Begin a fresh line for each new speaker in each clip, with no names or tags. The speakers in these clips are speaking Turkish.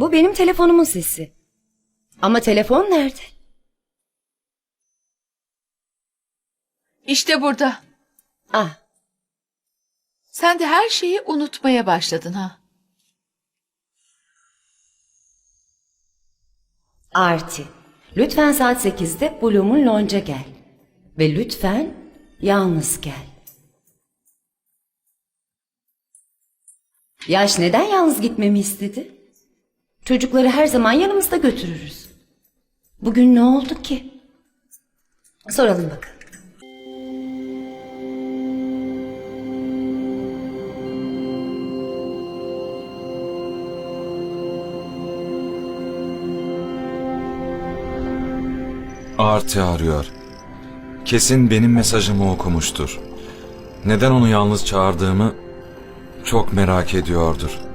Bu benim telefonumun sesi. Ama telefon nerede?
İşte burada.
Ah,
Sen de her şeyi unutmaya başladın ha.
Arti. Lütfen saat 8'de Bloom'un lonca gel. Ve lütfen yalnız gel. Yaş neden yalnız gitmemi istedi? Çocukları her zaman yanımızda götürürüz. Bugün ne oldu ki? Soralım bakın.
Arti arıyor. Kesin benim mesajımı okumuştur. Neden onu yalnız çağırdığımı çok merak ediyordur.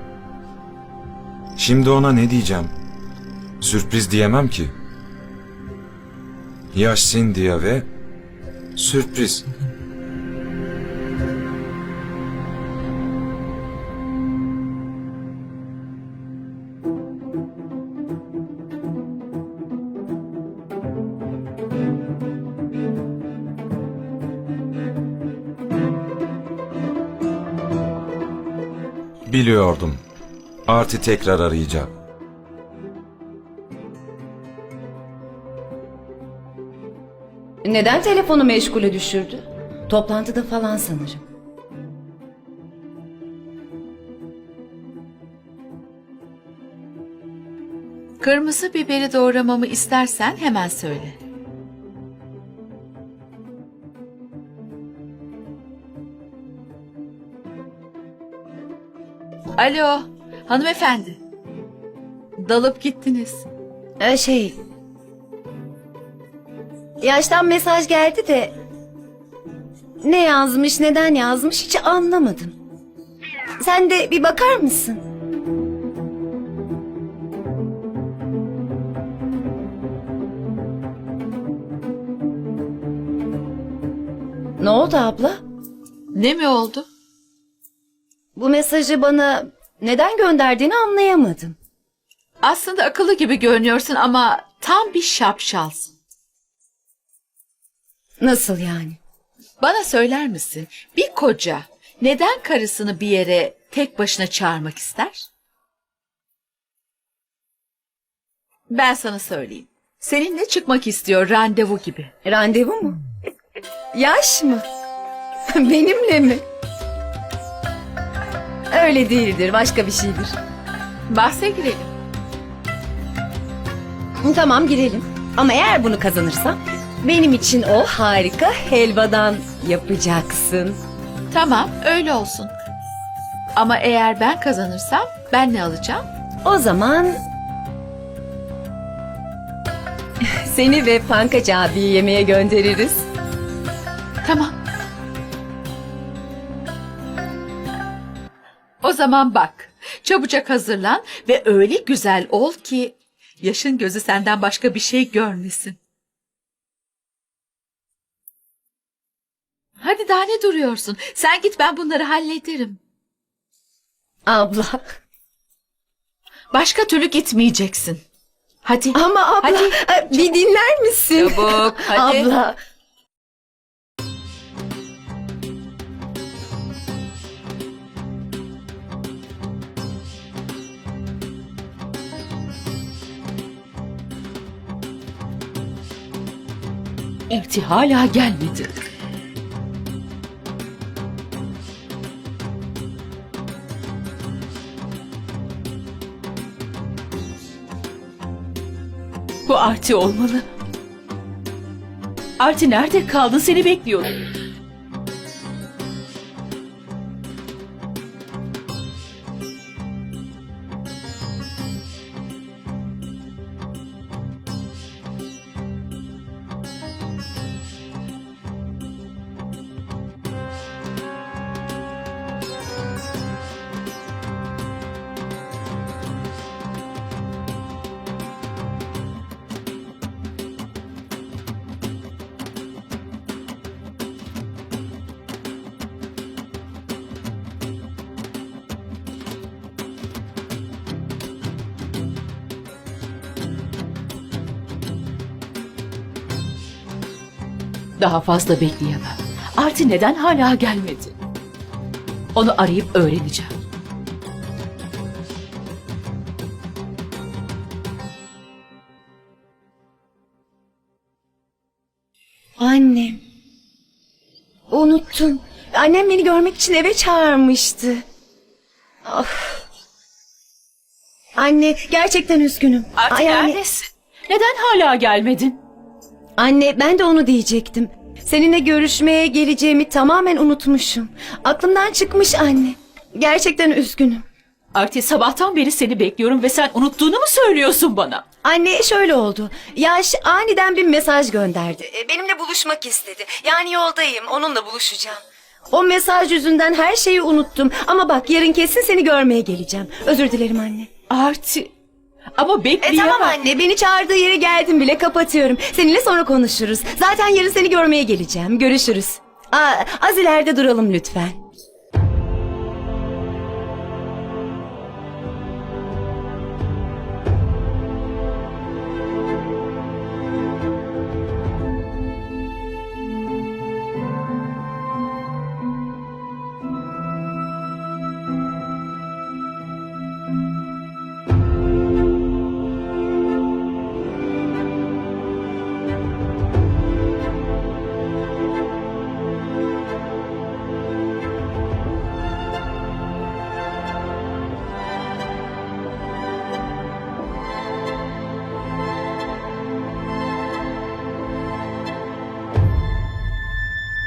Şimdi ona ne diyeceğim? Sürpriz diyemem ki. Yaş Cynthia ve sürpriz. Biliyordum. Arti tekrar arayacak.
Neden telefonu meşgule düşürdü? Toplantıda falan sanırım.
Kırmızı biberi doğramamı istersen hemen söyle. Alo, hanımefendi. Dalıp gittiniz.
Ee, şey... Yaştan mesaj geldi de... Ne yazmış, neden yazmış hiç anlamadım. Sen de bir bakar mısın? Ne oldu abla?
Ne mi oldu?
Bu mesajı bana neden gönderdiğini anlayamadım.
Aslında akıllı gibi görünüyorsun ama tam bir şapşalsın.
Nasıl yani?
Bana söyler misin? Bir koca neden karısını bir yere tek başına çağırmak ister? Ben sana söyleyeyim. Seninle çıkmak istiyor randevu gibi.
Randevu mu? Yaş mı? Benimle mi? Öyle değildir, başka bir şeydir.
Bahse girelim.
Tamam girelim. Ama eğer bunu kazanırsam benim için o harika helvadan yapacaksın.
Tamam öyle olsun. Ama eğer ben kazanırsam ben ne alacağım?
O zaman seni ve Pankaj abiyi yemeğe göndeririz.
O zaman bak. Çabucak hazırlan ve öyle güzel ol ki yaşın gözü senden başka bir şey görmesin. Hadi daha ne duruyorsun? Sen git ben bunları hallederim.
Abla.
Başka türlü gitmeyeceksin. Hadi.
Ama abla
Hadi.
bir dinler misin?
Çabuk, hadi.
Abla.
Elti hala gelmedi.
Bu Arti olmalı. Arti nerede kaldın? Seni bekliyorum. Daha fazla bekleyemem. Arti neden hala gelmedi? Onu arayıp öğreneceğim.
Annem. Unuttum. Annem beni görmek için eve çağırmıştı. Ah. Anne gerçekten üzgünüm.
Arti
Ay, anne-
neredesin? Neden hala gelmedin?
Anne ben de onu diyecektim. Seninle görüşmeye geleceğimi tamamen unutmuşum. Aklımdan çıkmış anne. Gerçekten üzgünüm.
Arti sabahtan beri seni bekliyorum ve sen unuttuğunu mu söylüyorsun bana?
Anne şöyle oldu. Yaş aniden bir mesaj gönderdi. E, Benimle buluşmak istedi. Yani yoldayım. Onunla buluşacağım. O mesaj yüzünden her şeyi unuttum. Ama bak yarın kesin seni görmeye geleceğim. Özür dilerim anne.
Arti. Ama
E
bekleyemem.
tamam anne beni çağırdığı yere geldim bile kapatıyorum. Seninle sonra konuşuruz. Zaten yarın seni görmeye geleceğim. Görüşürüz. Aa, az ileride duralım lütfen.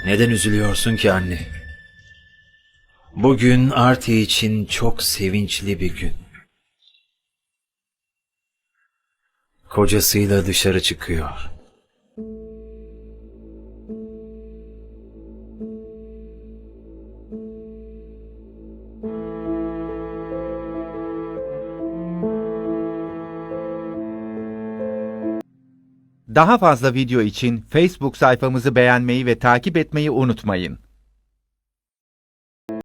Neden üzülüyorsun ki anne? Bugün Arti için çok sevinçli bir gün. Kocasıyla dışarı çıkıyor.
Daha fazla video için Facebook sayfamızı beğenmeyi ve takip etmeyi unutmayın.